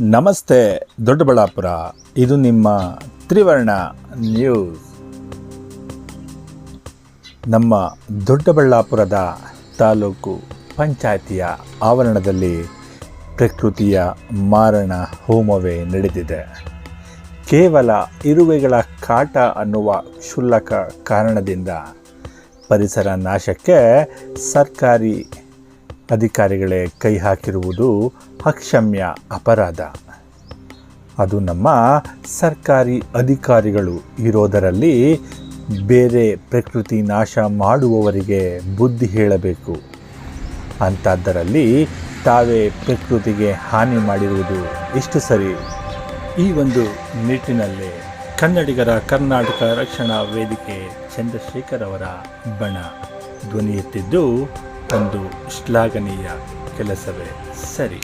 ನಮಸ್ತೆ ದೊಡ್ಡಬಳ್ಳಾಪುರ. ಇದು ನಿಮ್ಮ ತ್ರಿವರ್ಣ ನ್ಯೂಸ್. ನಮ್ಮ ದೊಡ್ಡಬಳ್ಳಾಪುರದ ತಾಲೂಕು ಪಂಚಾಯಿತಿಯ ಆವರಣದಲ್ಲಿ ಪ್ರಕೃತಿಯ ಮಾರಣ ಹೋಮವೇ ನಡೆದಿದೆ. ಕೇವಲ ಇರುವೆಗಳ ಕಾಟ ಅನ್ನುವ ಕ್ಷುಲ್ಲಕ ಕಾರಣದಿಂದ ಪರಿಸರ ನಾಶಕ್ಕೆ ಸರ್ಕಾರಿ ಅಧಿಕಾರಿಗಳೇ ಕೈ ಹಾಕಿರುವುದು ಅಕ್ಷಮ್ಯ ಅಪರಾಧ. ಅದು ನಮ್ಮ ಸರ್ಕಾರಿ ಅಧಿಕಾರಿಗಳು ಇರೋದರಲ್ಲಿ ಬೇರೆ ಪ್ರಕೃತಿ ನಾಶ ಮಾಡುವವರಿಗೆ ಬುದ್ಧಿ ಹೇಳಬೇಕು. ಅಂಥದ್ದರಲ್ಲಿ ತಾವೇ ಪ್ರಕೃತಿಗೆ ಹಾನಿ ಮಾಡಿರುವುದು ಎಷ್ಟು ಸರಿ? ಈ ಒಂದು ನಿಟ್ಟಿನಲ್ಲಿ ಕನ್ನಡಿಗರ ಕರ್ನಾಟಕ ರಕ್ಷಣಾ ವೇದಿಕೆ ಚಂದ್ರಶೇಖರ್ ಅವರ ಬಣ ಧ್ವನಿ ಎತ್ತಿದ್ದು ಒಂದು ಶ್ಲಾಘನೀಯ ಕೆಲಸವೇ ಸರಿ.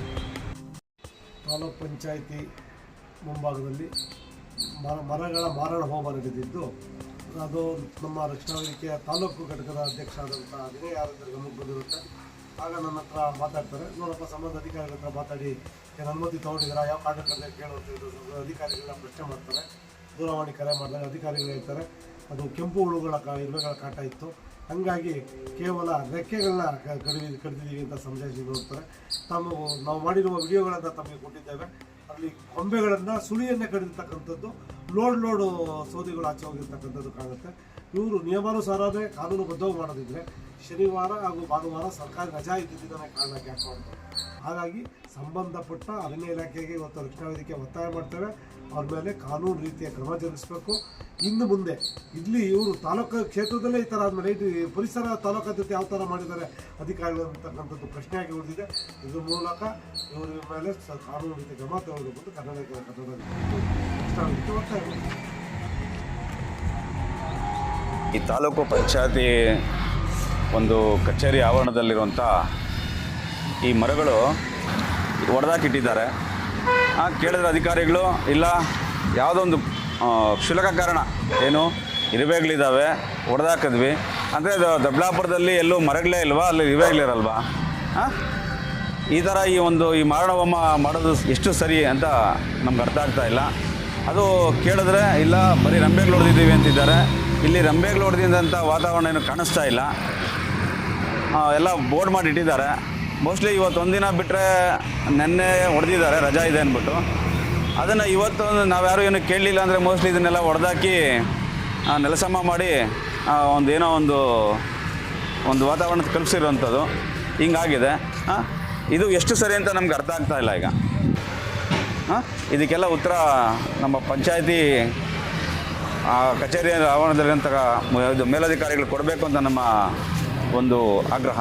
ತಾಲೂಕ್ ಪಂಚಾಯಿತಿ ಮುಂಭಾಗದಲ್ಲಿ ಮರ, ಮರಗಳ ಮಾರಣ ಹೋಮ ನಡೆದಿದ್ದು, ಅದು ನಮ್ಮ ರಕ್ಷಣಾ ವೇದಿಕೆಯ ತಾಲೂಕು ಘಟಕದ ಅಧ್ಯಕ್ಷ ಆದಂಥ ಆನಂದರ ಗಮನಕ್ಕೆ ಬಂದಿರುತ್ತೆ. ಆಗ ನನ್ನ ಹತ್ರ ಮಾತಾಡ್ತಾರೆ, ನೋಡಪ್ಪ, ಸಂಬಂಧ ಅಧಿಕಾರಿಗಳ ಹತ್ರ ಮಾತಾಡಿ, ಏನು ಅನುಮತಿ ತೊಗೊಂಡಿದ್ದೀರಾ, ಯಾವ ಕಾರ್ಯಕರ್ತ ಕೇಳುವಂಥ ಅಧಿಕಾರಿಗಳನ್ನ ಪ್ರಶ್ನೆ ಮಾಡ್ತಾರೆ, ದೂರವಾಣಿ ಕರೆ ಮಾಡಿದಾಗ ಅಧಿಕಾರಿಗಳು ಹೇಳ್ತಾರೆ, ಅದು ಕೆಂಪು ಹುಳುಗಳ ಕಾ, ಇರುವೆಗಳ ಕಾಟ ಇತ್ತು. ಹಾಗಾಗಿ ಕೇವಲ ರೆಕ್ಕೆಗಳನ್ನ ಕಡಿಮೆ ಕಡಿದಿ ಕಡಿದಿದ್ದೀವಿ ಅಂತ ಸಂಜೆ ಹೋಗ್ತಾರೆ ತಮ್ಮ ನಾವು ಮಾಡಿರುವ ವಿಡಿಯೋಗಳನ್ನು ತಮಗೆ ಕೊಟ್ಟಿದ್ದೇವೆ. ಅಲ್ಲಿ ಕೊಂಬೆಗಳನ್ನು ಸುಳಿಯನ್ನೇ ಕಡಿದಿರ್ತಕ್ಕಂಥದ್ದು, ಲೋಡ್ ಲೋಡು ಸೌದಿಗಳು ಆಚೆ ಹೋಗಿರ್ತಕ್ಕಂಥದ್ದು ಕಾಣುತ್ತೆ. ಇವರು ನಿಯಮಾನುಸಾರವೇ ಬದ್ಧವು ಮಾಡೋದಿದ್ರೆ ಶನಿವಾರ ಹಾಗೂ ಭಾನುವಾರ ಸರ್ಕಾರಿ ರಜಾ ಇದ್ದಿದ್ದಾನೆ ಕಾರಣಕ್ಕೆ ಹಾಕುವಂಥದ್ದು. ಹಾಗಾಗಿ ಸಂಬಂಧಪಟ್ಟ ಅರಣ್ಯ ಇಲಾಖೆಗೆ ಇವತ್ತು ರಕ್ಷಣಾ ವೇದಿಕೆ ಒತ್ತಾಯ ಮಾಡ್ತೇವೆ. ಅವ್ರ ಮೇಲೆ ಕಾನೂನು ರೀತಿಯ ಕ್ರಮ ಜರುಗಿಸಬೇಕು. ಇನ್ನು ಮುಂದೆ ಇಲ್ಲಿ ಇವರು ತಾಲೂಕು ಕ್ಷೇತ್ರದಲ್ಲೇ ಈ ಥರ ಆದಮೇಲೆ ಇದು ಪರಿಸರ ತಾಲೂಕಾದ್ಯತೆ ಯಾವ ಥರ ಮಾಡಿದ್ದಾರೆ ಅಧಿಕಾರಿಗಳು ಅಂತಕ್ಕಂಥದ್ದು ಪ್ರಶ್ನೆಯಾಗಿ ಉಳಿದಿದೆ. ಇದ್ರ ಮೂಲಕ ಇವರ ಮೇಲೆ ಕಾನೂನು ರೀತಿಯ ಕ್ರಮ ತಗೊಳ್ಬೇಕು ಕನ್ನಡ ಕನ್ನಡ ಒತ್ತಾಯ ಈ ತಾಲೂಕು ಪಂಚಾಯತಿ ಒಂದು ಕಚೇರಿ ಆವರಣದಲ್ಲಿರುವಂಥ ಈ ಮರಗಳು ಒಡೆದಾಕಿಟ್ಟಿದ್ದಾರೆ. ಆ ಕೇಳಿದ್ರೆ ಅಧಿಕಾರಿಗಳು ಇಲ್ಲ ಯಾವುದೊಂದು ಆ, ಕಾರಣ ಏನು? ಇರುವೆಗಳಿದ್ದಾವೆ ಒಡೆದಾಕಿದ್ವಿ. ಅಂದರೆ ಅದು ದೊಡ್ಡಬಳ್ಳಾಪುರದಲ್ಲಿ ಎಲ್ಲೂ ಮರಗಳೇ ಇಲ್ವಾ? ಅಲ್ಲಿ ಇರುವೆಗಳಿರಲ್ವಾ? ಹಾಂ ಈ ಥರ ಈ ಒಂದು ಈ ಮಾರಣವಮ ಮಾಡೋದು ಎಷ್ಟು ಸರಿ ಅಂತ ನಮ್ಗೆ ಅರ್ಥ ಆಗ್ತಾ ಇಲ್ಲ. ಅದು ಕೇಳಿದ್ರೆ ಇಲ್ಲ ಬರೀ ರಂಬೆಗಳು ಹೊಡೆದಿದ್ದೀವಿ ಅಂತಿದ್ದಾರೆ. ಇಲ್ಲಿ ರಂಬೆಗಳು ಹೊಡೆದಿದ್ದಂಥ ವಾತಾವರಣ ಏನು ಕಾಣಿಸ್ತಾ ಇಲ್ಲ. ಎಲ್ಲ ಬೋರ್ಡ್ ಮಾಡಿ ಇಟ್ಟಿದ್ದಾರೆ. ಮೋಸ್ಟ್ಲಿ ಇವತ್ತು ಒಂದಿನ ಬಿಟ್ಟರೆ ನೆನ್ನೆ ಹೊಡೆದಿದ್ದಾರೆ, ರಜಾ ಇದೆ ಅಂದ್ಬಿಟ್ಟು. ಅದನ್ನು ಇವತ್ತು ನಾವು ಯಾರು ಏನು ಕೇಳಲಿಲ್ಲ ಅಂದರೆ ಮೋಸ್ಟ್ಲಿ ಇದನ್ನೆಲ್ಲ ಹೊಡೆದಾಕಿ ನೆಲಸಮ ಮಾಡಿ ಒಂದು ಏನೋ ಒಂದು ಒಂದು ವಾತಾವರಣ ಕಲ್ಪಿಸಿರುವಂಥದ್ದು. ಹಿಂಗಾಗಿದೆ. ಹಾಂ ಇದು ಎಷ್ಟು ಸರಿ ಅಂತ ನಮ್ಗೆ ಅರ್ಥ ಆಗ್ತಾ ಇಲ್ಲ ಈಗ. ಹಾಂ ಇದಕ್ಕೆಲ್ಲ ಉತ್ತರ ನಮ್ಮ ಪಂಚಾಯತಿ, ಆ ಕಚೇರಿಯ ಆವರಣದಲ್ಲಿರುವಂಥ ಮ- ಇದು ಮೇಲಧಿಕಾರಿಗಳು ಕೊಡಬೇಕು ಅಂತ ನಮ್ಮ ಒಂದು ಆಗ್ರಹ.